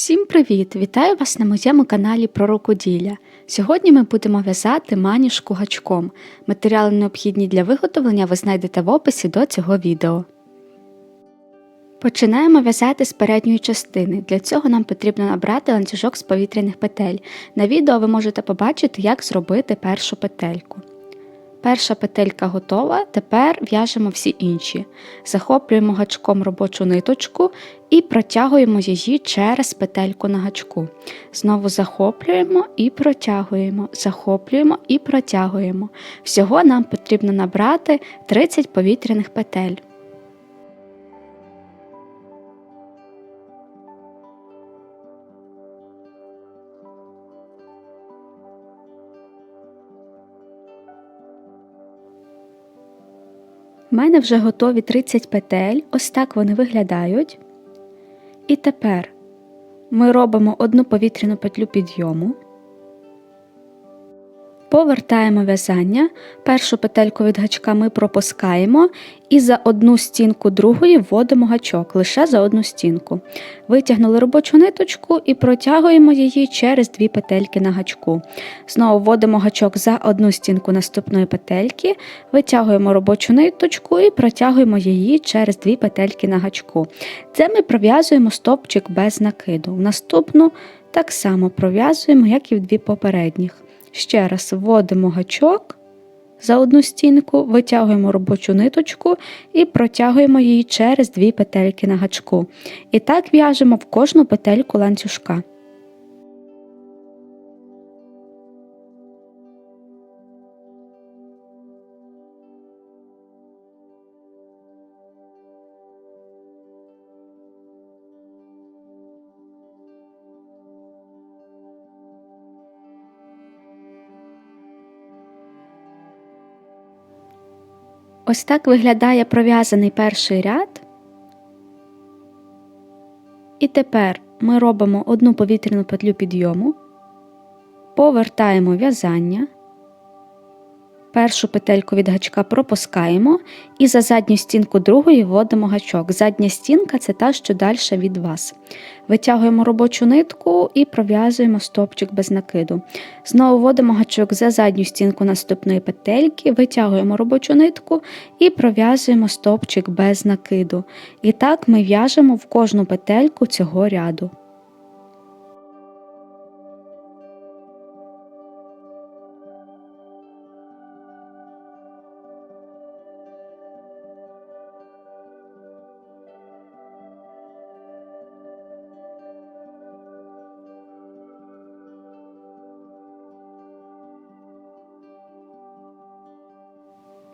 Всім привіт! Вітаю вас на моєму каналі про рукоділля. Сьогодні ми будемо в'язати маніжку гачком. Матеріали необхідні для виготовлення ви знайдете в описі до цього відео. Починаємо в'язати з передньої частини. Для цього нам потрібно набрати ланцюжок з повітряних петель. На відео ви можете побачити, як зробити першу петельку. Перша петелька готова, тепер в'яжемо всі інші. Захоплюємо гачком робочу ниточку і протягуємо її через петельку на гачку. Знову захоплюємо і протягуємо, захоплюємо і протягуємо. Всього нам потрібно набрати 30 повітряних петель. У мене вже готові 30 петель, ось так вони виглядають. І тепер ми робимо одну повітряну петлю підйому, повертаємо в'язання, першу петельку від гачка ми пропускаємо і за одну стінку другої вводимо гачок, лише за одну стінку. Витягнули робочу ниточку і протягуємо її через дві петельки на гачку. Знову вводимо гачок за одну стінку наступної петельки, витягуємо робочу ниточку і протягуємо її через дві петельки на гачку. Це ми пров'язуємо стопчик без накиду. В наступну так само пров'язуємо, як і в дві попередніх. Ще раз вводимо гачок за одну стінку, витягуємо робочу ниточку і протягуємо її через дві петельки на гачку. І так в'яжемо в кожну петельку ланцюжка. Ось так виглядає пров'язаний перший ряд. І тепер ми робимо одну повітряну петлю підйому, повертаємо в'язання. Першу петельку від гачка пропускаємо і за задню стінку другої вводимо гачок. Задня стінка це та, що далі від вас. Витягуємо робочу нитку і пров'язуємо стопчик без накиду. Знову вводимо гачок за задню стінку наступної петельки, витягуємо робочу нитку і пров'язуємо стопчик без накиду. І так ми в'яжемо в кожну петельку цього ряду.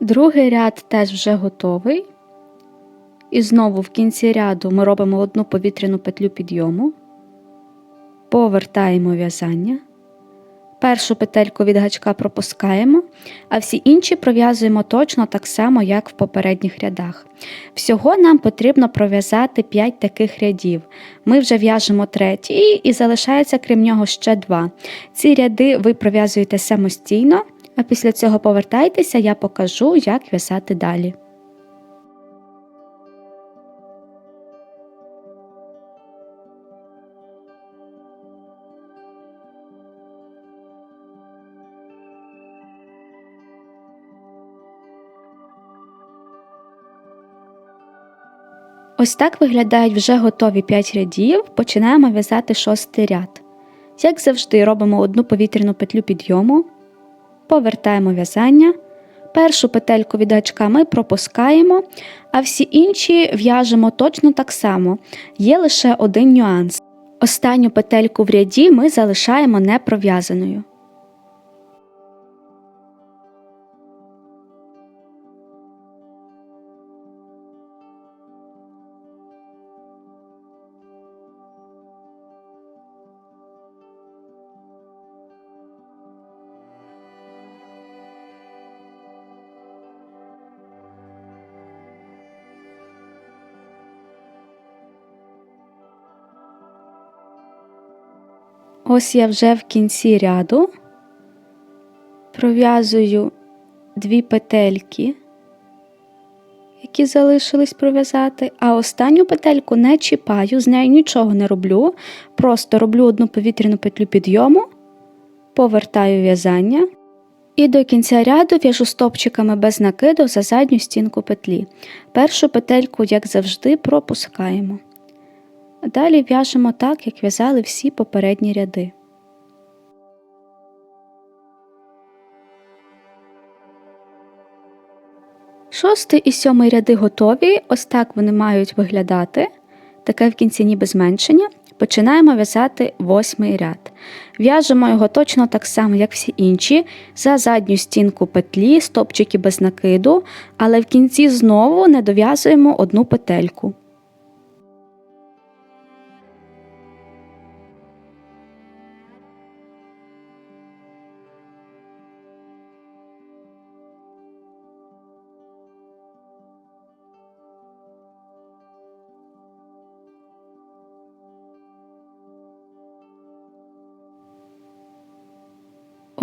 Другий ряд теж вже готовий. І знову в кінці ряду ми робимо одну повітряну петлю підйому, повертаємо в'язання. Першу петельку від гачка пропускаємо, а всі інші пров'язуємо точно так само, як в попередніх рядах. Всього нам потрібно пров'язати 5 таких рядів. Ми вже в'яжемо третій і залишається крім нього ще два. Ці ряди ви пров'язуєте самостійно. А після цього повертайтеся, я покажу, як в'язати далі. Ось так виглядають вже готові 5 рядів. Починаємо в'язати шостий ряд. Як завжди, робимо одну повітряну петлю підйому повертаємо в'язання. Першу петельку від гачка ми пропускаємо, а всі інші в'яжемо точно так само. Є лише один нюанс. Останню петельку в ряді ми залишаємо непров'язаною. Ось я вже в кінці ряду пров'язую дві петельки які залишились пров'язати, а останню петельку не чіпаю, з нею нічого не роблю. Просто роблю одну повітряну петлю підйому, повертаю в'язання. І до кінця ряду в'яжу стопчиками без накиду за задню стінку петлі. Першу петельку, як завжди, пропускаємо. Далі в'яжемо так, як в'язали всі попередні ряди. Шостий і сьомий ряди готові, ось так вони мають виглядати. Таке в кінці ніби зменшення. Починаємо в'язати восьмий ряд. В'яжемо його точно так само, як всі інші, за задню стінку петлі, стопчики без накиду, але в кінці знову не дов'язуємо одну петельку.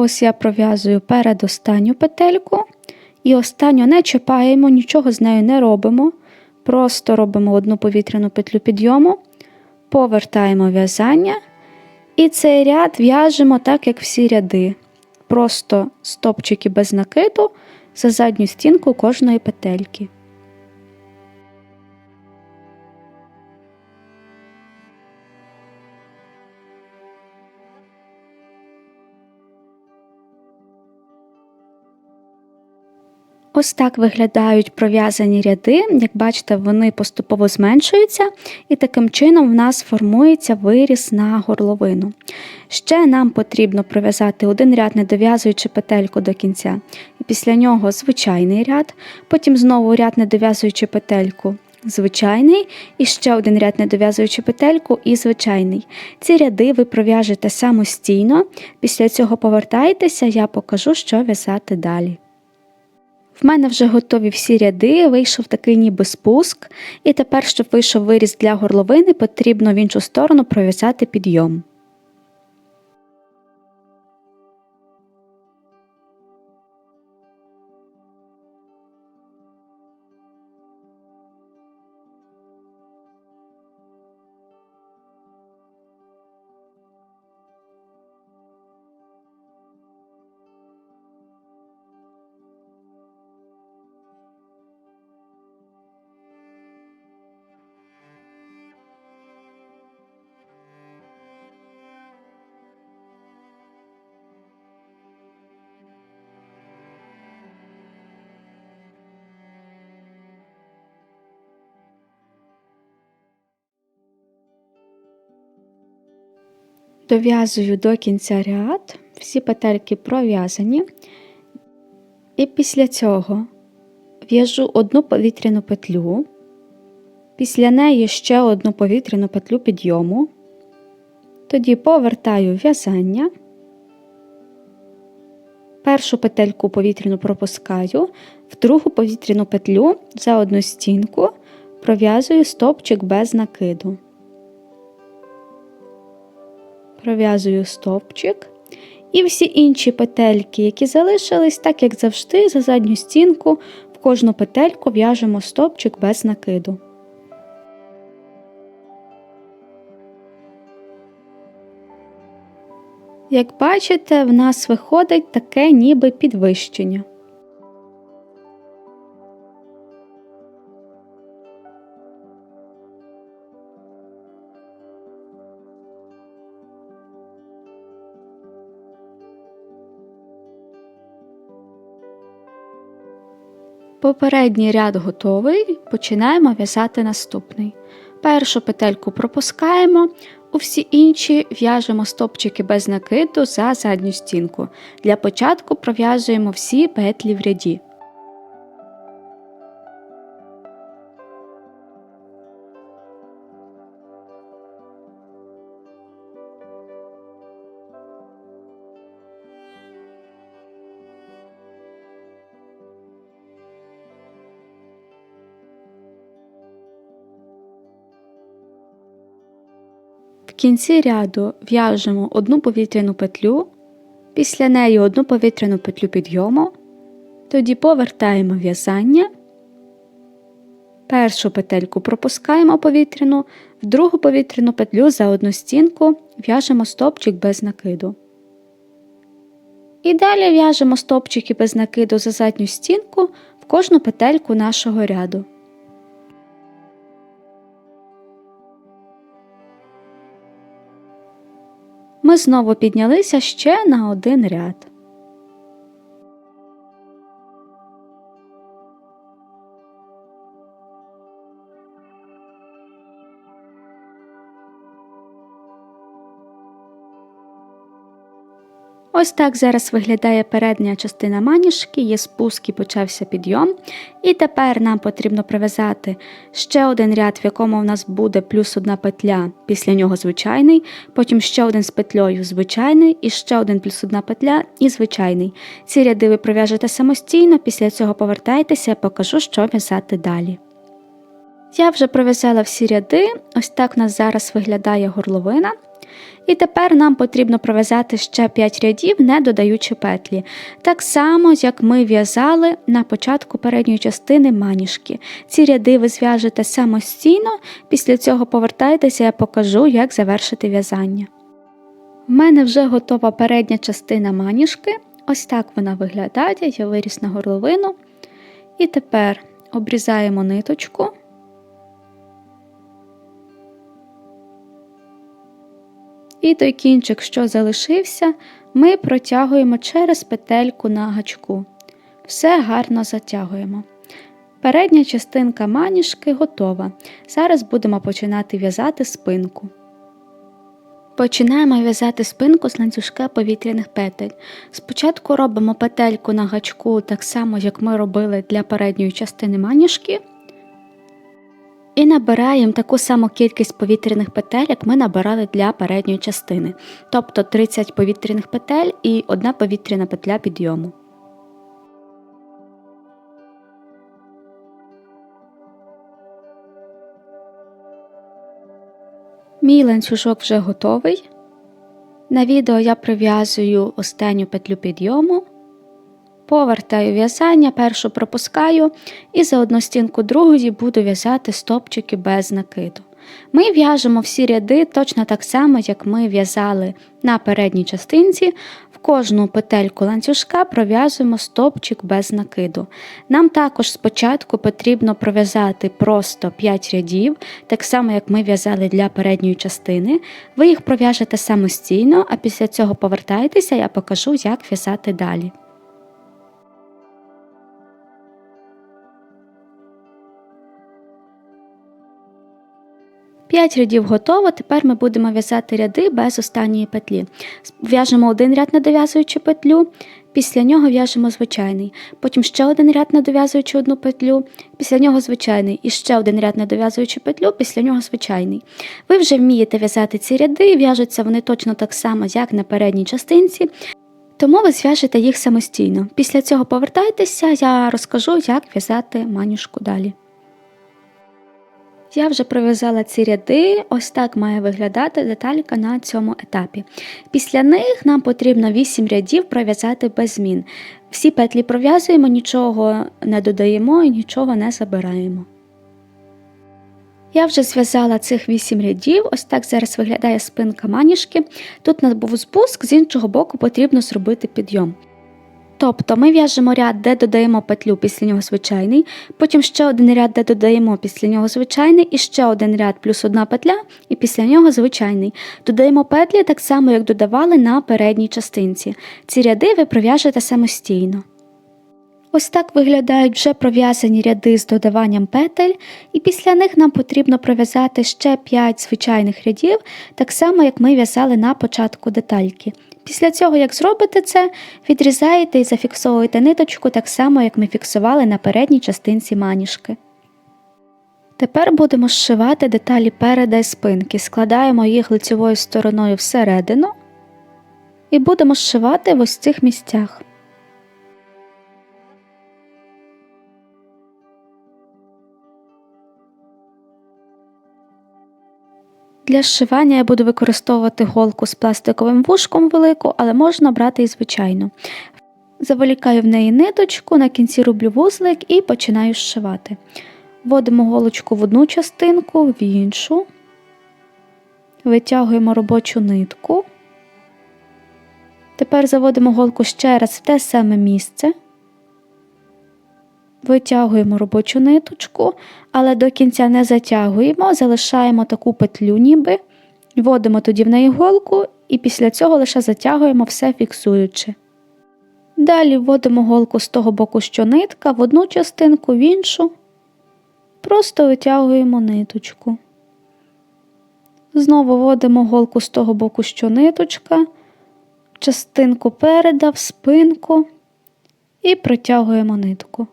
Ось я пров'язую передостанню петельку і останню не чіпаємо, нічого з нею не робимо. Просто робимо одну повітряну петлю підйому, повертаємо в'язання. І цей ряд в'яжемо так, як всі ряди. Просто стопчики без накиду за задню стінку кожної петельки. Ось так виглядають пров'язані ряди. Як бачите, вони поступово зменшуються, і таким чином в нас формується виріз на горловину. Ще нам потрібно пров'язати один ряд, не дов'язуючи петельку до кінця, і після нього звичайний ряд, потім знову ряд, не дов'язуючи петельку. Звичайний і ще один ряд, не дов'язуючи петельку, і звичайний. Ці ряди ви пров'яжете самостійно. Після цього повертайтеся, я покажу, що в'язати далі. В мене вже готові всі ряди, вийшов такий ніби спуск, і тепер, щоб вийшов виріз для горловини, потрібно в іншу сторону пров'язати підйом. Дов'язую до кінця ряд, всі петельки пров'язані, і після цього в'яжу одну повітряну петлю, після неї ще одну повітряну петлю підйому, тоді повертаю в'язання, першу петельку повітряну пропускаю, в другу повітряну петлю за одну стінку пров'язую стопчик без накиду пров'язую стовпчик. І всі інші петельки, які залишились, так як завжди, за задню стінку, в кожну петельку в'яжемо стовпчик без накиду. Як бачите, в нас виходить таке ніби підвищення. Попередній ряд готовий, починаємо в'язати наступний. Першу петельку пропускаємо, у всі інші в'яжемо стопчики без накиду за задню стінку. Для початку пров'язуємо всі петлі в ряді. Кінці ряду в'яжемо одну повітряну петлю, після неї одну повітряну петлю підйому, тоді повертаємо в'язання Першу петельку пропускаємо повітряну, в другу повітряну петлю за одну стінку в'яжемо стопчик без накиду. І далі в'яжемо стопчики без накиду за задню стінку в кожну петельку нашого ряду. Ми знову піднялися ще на один ряд. Ось так зараз виглядає передня частина маніжки, є спуск і почався підйом. І тепер нам потрібно прив'язати ще один ряд, в якому в нас буде плюс одна петля, після нього звичайний, потім ще один з петлею звичайний, і ще один плюс одна петля і звичайний. Ці ряди ви пров'яжете самостійно, після цього повертайтеся, я покажу, що в'язати далі. Я вже пров'язала всі ряди, ось так у нас зараз виглядає горловина. І тепер нам потрібно пров'язати ще 5 рядів, не додаючи петлі. Так само, як ми в'язали на початку передньої частини маніжки. Ці ряди ви зв'яжете самостійно, після цього повертайтеся, я покажу, як завершити в'язання. У мене вже готова передня частина маніжки. Ось так вона виглядає, я виріс на горловину. І тепер обрізаємо ниточку. І той кінчик, що залишився, ми протягуємо через петельку на гачку. Все гарно затягуємо. Передня частинка маніжки готова. Зараз будемо починати в'язати спинку. Починаємо в'язати спинку з ланцюжка повітряних петель. Спочатку робимо петельку на гачку, так само, як ми робили для передньої частини маніжки. І набираємо таку саму кількість повітряних петель, як ми набирали для передньої частини, тобто 30 повітряних петель і одна повітряна петля підйому. Мій ланцюжок вже готовий. На відео я прив'язую останню петлю підйому. Повертаю в'язання, першу пропускаю і за одну стінку другої буду в'язати стопчики без накиду. Ми в'яжемо всі ряди точно так само, як ми в'язали на передній частинці. В кожну петельку ланцюжка пров'язуємо стопчик без накиду. Нам також спочатку потрібно пров'язати просто 5 рядів, так само, як ми в'язали для передньої частини. Ви їх пров'яжете самостійно, а після цього повертайтеся, я покажу, як в'язати далі. 5 рядів готово, тепер ми будемо в'язати ряди без останньої петлі. В'яжемо один ряд не дов'язуючи петлю, після нього в'яжемо звичайний. Потім ще один ряд не дов'язуючи одну петлю, після нього звичайний. І ще один ряд не дов'язуючи петлю, після нього звичайний. Ви вже вмієте в'язати ці ряди, в'яжуться вони точно так само, як на передній частинці. Тому ви зв'яжете їх самостійно. Після цього повертайтеся, я розкажу, як в'язати манюшку далі. Я вже пров'язала ці ряди, ось так має виглядати деталька на цьому етапі. Після них нам потрібно 8 рядів пров'язати без змін. Всі петлі пров'язуємо, нічого не додаємо і нічого не забираємо. Я вже зв'язала цих 8 рядів, ось так зараз виглядає спинка маніжки. Тут у нас був спуск, з іншого боку потрібно зробити підйом. Тобто ми в'яжемо ряд, де додаємо петлю після нього звичайний, потім ще один ряд, де додаємо після нього звичайний, і ще один ряд плюс одна петля, і після нього звичайний. Додаємо петлі так само, як додавали на передній частинці. Ці ряди ви пров'яжете самостійно. Ось так виглядають вже пров'язані ряди з додаванням петель, і після них нам потрібно пров'язати ще 5 звичайних рядів, так само, як ми в'язали на початку детальки. Після цього, як зробите це, відрізаєте і зафіксовуєте ниточку так само, як ми фіксували на передній частинці маніжки. Тепер будемо зшивати деталі переда і спинки, складаємо їх лицевою стороною всередину і будемо зшивати в ось цих місцях. Для зшивання я буду використовувати голку з пластиковим вушком велику, але можна брати і звичайну. Заволікаю в неї ниточку, на кінці роблю вузлик і починаю зшивати. Вводимо голочку в одну частинку, в іншу, витягуємо робочу нитку. Тепер заводимо голку ще раз в те саме місце. Витягуємо робочу ниточку, але до кінця не затягуємо, залишаємо таку петлю, ніби, вводимо тоді в неї голку і після цього лише затягуємо все фіксуючи. Далі вводимо голку з того боку, що нитка, в одну частинку, в іншу, просто витягуємо ниточку. Знову вводимо голку з того боку, що ниточка, частинку переда, в спинку і протягуємо нитку.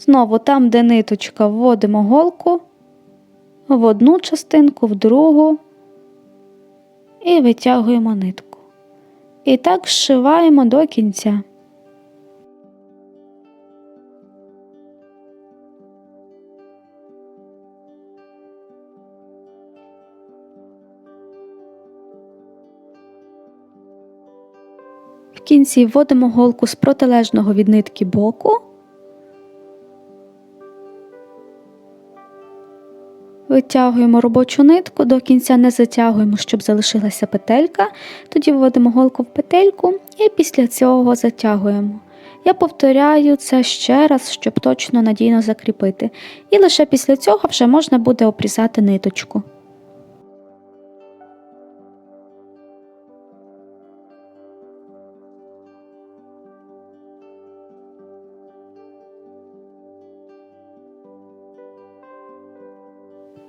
Знову там, де ниточка, вводимо голку в одну частинку, в другу і витягуємо нитку. І так зшиваємо до кінця. В кінці вводимо голку з протилежного від нитки боку. Витягуємо робочу нитку, до кінця не затягуємо, щоб залишилася петелька. Тоді вводимо голку в петельку і після цього затягуємо. Я повторяю це ще раз, щоб точно надійно закріпити. І лише після цього вже можна буде обрізати ниточку.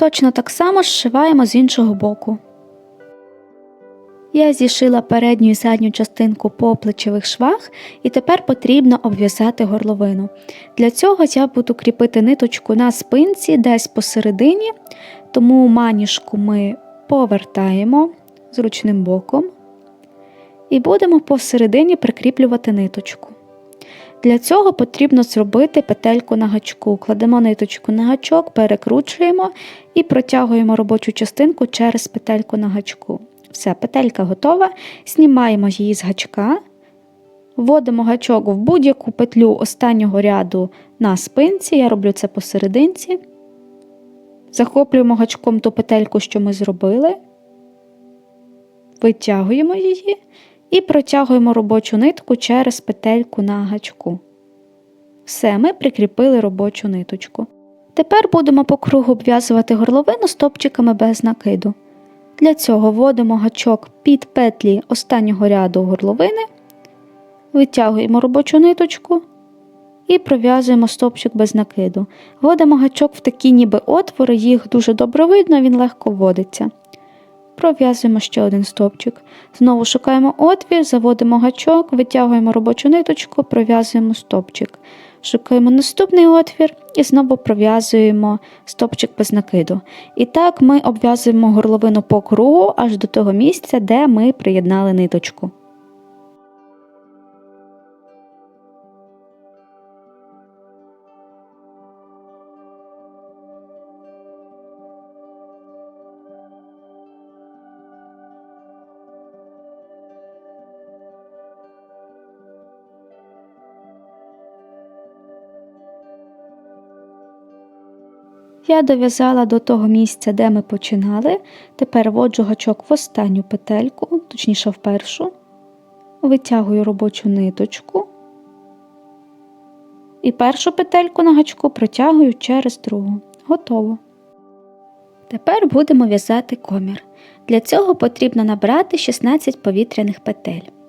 Точно так само зшиваємо з іншого боку. Я зішила передню і задню частинку по плечових швах, і тепер потрібно обв'язати горловину. Для цього я буду кріпити ниточку на спинці десь посередині, тому маніжку ми повертаємо зручним боком і будемо посередині прикріплювати ниточку. Для цього потрібно зробити петельку на гачку. Кладемо ниточку на гачок, перекручуємо і протягуємо робочу частинку через петельку на гачку. Все, петелька готова. Знімаємо її з гачка, вводимо гачок в будь-яку петлю останнього ряду на спинці, я роблю це посерединці. Захоплюємо гачком ту петельку, що ми зробили, витягуємо її і протягуємо робочу нитку через петельку на гачку. Все, ми прикріпили робочу ниточку. Тепер будемо по кругу обв'язувати горловину стопчиками без накиду. Для цього вводимо гачок під петлі останнього ряду горловини, витягуємо робочу ниточку і пров'язуємо стопчик без накиду. Вводимо гачок в такі ніби отвори, їх дуже добре видно, він легко вводиться. Пров'язуємо ще один стовпчик. Знову шукаємо отвір, заводимо гачок, витягуємо робочу ниточку, пров'язуємо стовпчик. Шукаємо наступний отвір і знову пров'язуємо стопчик без накиду. І так ми обв'язуємо горловину по кругу аж до того місця, де ми приєднали ниточку. Дов'язала до того місця, де ми починали. Тепер вводжу гачок в останню петельку, точніше в першу, витягую робочу ниточку і першу петельку на гачку протягую через другу. Готово. Тепер будемо в'язати комір. Для цього потрібно набрати 16 повітряних петель.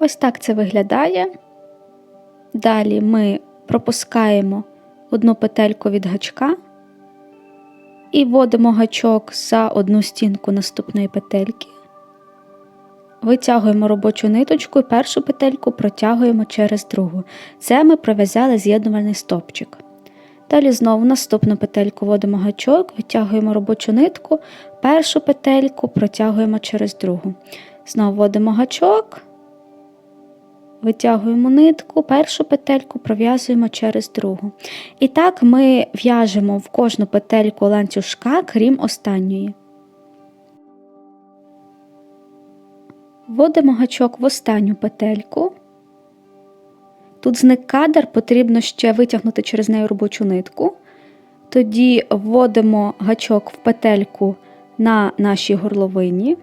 Ось так це виглядає. Далі ми пропускаємо одну петельку від гачка і вводимо гачок за одну стінку наступної петельки. Витягуємо робочу ниточку і першу петельку протягуємо через другу. Це ми пров'язали з'єднувальний стопчик. Далі знову наступну петельку вводимо гачок, витягуємо робочу нитку, першу петельку протягуємо через другу. Знову вводимо гачок, витягуємо нитку, першу петельку пров'язуємо через другу. І так ми в'яжемо в кожну петельку ланцюжка, крім останньої. Вводимо гачок в останню петельку. Тут зник кадр, потрібно ще витягнути через неї робочу нитку. Тоді вводимо гачок в петельку на нашій горловині,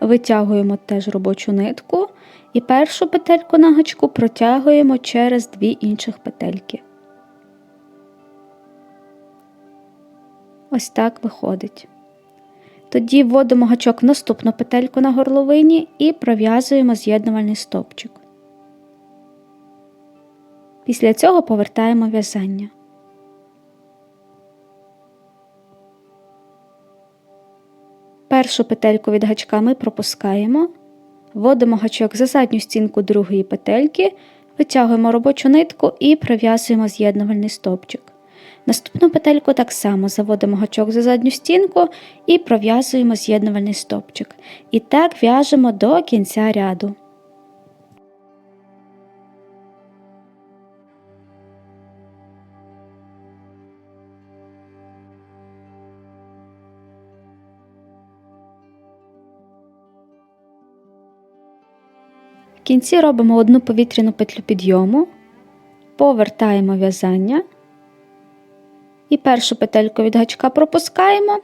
витягуємо теж робочу нитку і першу петельку на гачку протягуємо через дві інших петельки. Ось так виходить. Тоді вводимо гачок в наступну петельку на горловині і пров'язуємо з'єднувальний стовпчик. Після цього повертаємо в'язання. Першу петельку від гачка ми пропускаємо, вводимо гачок за задню стінку другої петельки, витягуємо робочу нитку і пров'язуємо з'єднувальний стовпчик. Наступну петельку так само заводимо гачок за задню стінку і пров'язуємо з'єднувальний стовпчик. І так в'яжемо до кінця ряду. Кінці робимо одну повітряну петлю підйому, повертаємо в'язання і першу петельку від гачка пропускаємо,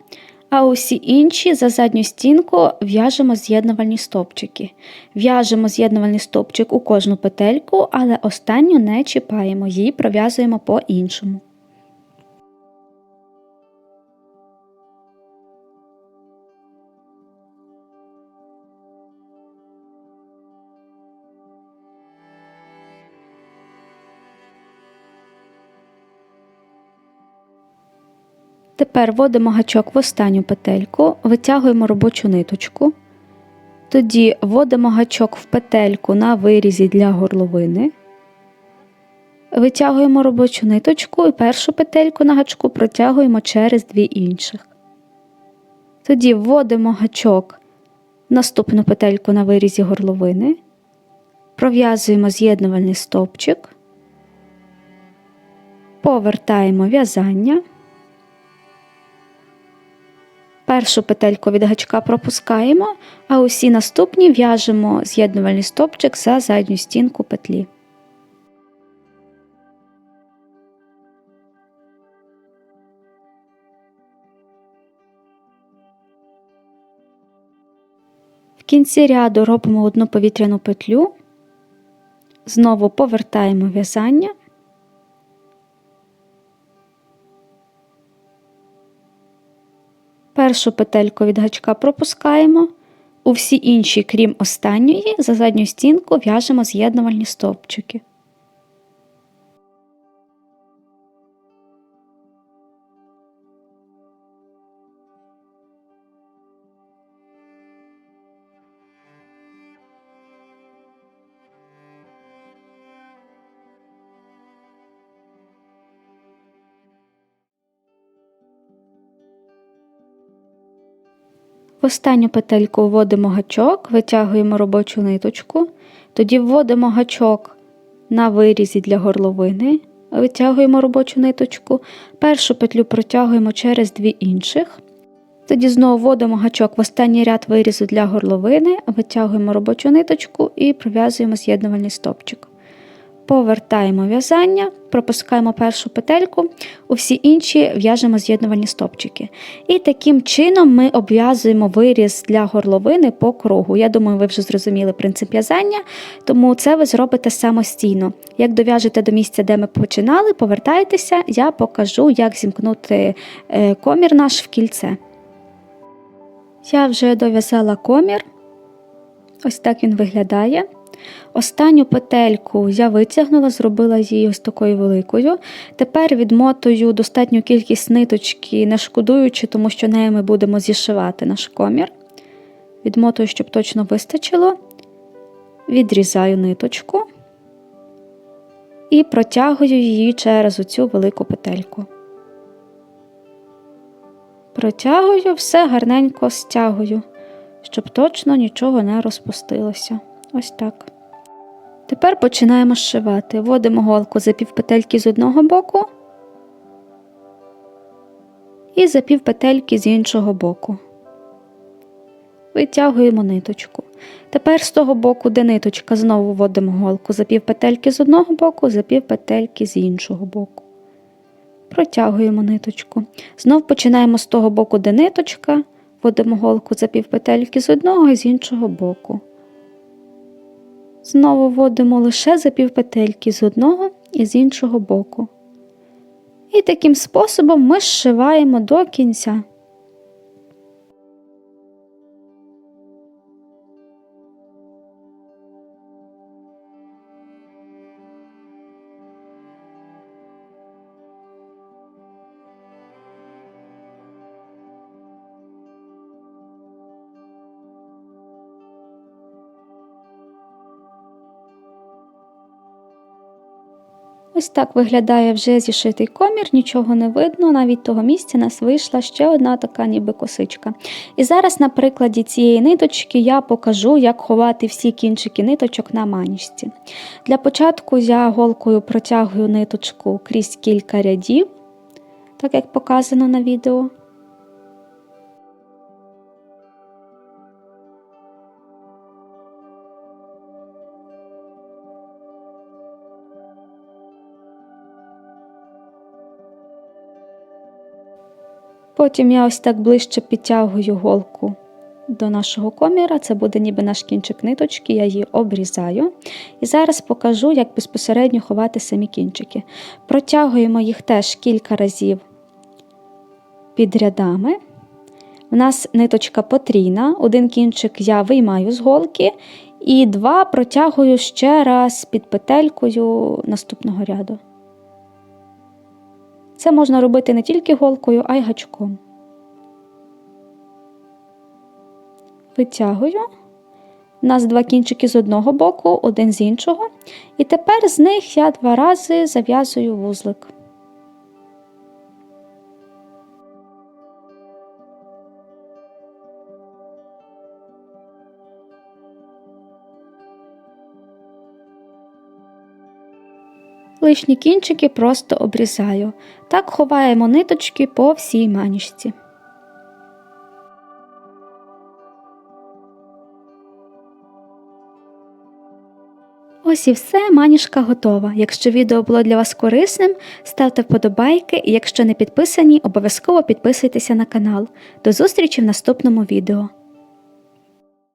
а усі інші за задню стінку в'яжемо з'єднувальні стовпчики. В'яжемо з'єднувальний стовпчик у кожну петельку, але останню не чіпаємо, її пров'язуємо по іншому. Тепер вводимо гачок в останню петельку, витягуємо робочу ниточку. Тоді вводимо гачок в петельку на вирізі для горловини. Витягуємо робочу ниточку і першу петельку на гачку протягуємо через дві інших. Тоді вводимо гачок наступну петельку на вирізі горловини, пров'язуємо з'єднувальний стовпчик, повертаємо в'язання. Першу петельку від гачка пропускаємо, а усі наступні в'яжемо з'єднувальний стопчик за задню стінку петлі. В кінці ряду робимо одну повітряну петлю, знову повертаємо в'язання. Першу петельку від гачка пропускаємо, у всі інші, крім останньої, за задню стінку в'яжемо з'єднувальні стовпчики. Останню петельку вводимо гачок, витягуємо робочу ниточку, тоді вводимо гачок на вирізі для горловини, витягуємо робочу ниточку, першу петлю протягуємо через дві інших. Тоді знову вводимо гачок в останній ряд вирізу для горловини, витягуємо робочу ниточку і пров'язуємо з'єднувальний стопчик. Повертаємо в'язання, пропускаємо першу петельку, у всі інші в'яжемо з'єднувальні стопчики. І таким чином ми обв'язуємо виріз для горловини по кругу. Я думаю, ви вже зрозуміли принцип в'язання, тому це ви зробите самостійно. Як дов'яжете до місця, де ми починали, повертайтеся, я покажу, як зімкнути е, комір наш в кільце. Я вже дов'язала комір. Ось так він виглядає. Останню петельку я витягнула, зробила її ось такою великою. Тепер відмотую достатню кількість ниточки, не шкодуючи, тому що нею ми будемо зішивати наш комір. Відмотую, щоб точно вистачило. Відрізаю ниточку і протягую її через оцю велику петельку. Протягую, все гарненько стягую, щоб точно нічого не розпустилося. Ось так. Тепер починаємо зшивати. Вводимо голку за півпетельки з одного боку і за півпетельки з іншого боку. Витягуємо ниточку. Тепер з того боку, де ниточка, знову вводимо голку за півпетельки з одного боку, за півпетельки з іншого боку. Протягуємо ниточку. Знов починаємо з того боку, де ниточка, вводимо голку за півпетельки з одного і з іншого боку. Знову вводимо лише за півпетельки з одного і з іншого боку. І таким способом ми зшиваємо до кінця. Ось так виглядає вже зішитий комір, нічого не видно, навіть того місця нас вийшла ще одна така ніби косичка. І зараз на прикладі цієї ниточки я покажу, як ховати всі кінчики ниточок на манішці. Для початку я голкою протягую ниточку крізь кілька рядів, так як показано на відео. Потім я ось так ближче підтягую голку до нашого коміра. Це буде ніби наш кінчик ниточки, я її обрізаю. І зараз покажу, як безпосередньо ховати самі кінчики. Протягуємо їх теж кілька разів під рядами. У нас ниточка потрійна, один кінчик я виймаю з голки, і два протягую ще раз під петелькою наступного ряду. Це можна робити не тільки голкою, а й гачком. Витягую. У нас два кінчики з одного боку, один з іншого. І тепер з них я два рази зав'язую вузлик. Лишні кінчики просто обрізаю. Так ховаємо ниточки по всій манішці. Ось і все, маніжка готова. Якщо відео було для вас корисним, ставте вподобайки і якщо не підписані, обов'язково підписуйтеся на канал. До зустрічі в наступному відео.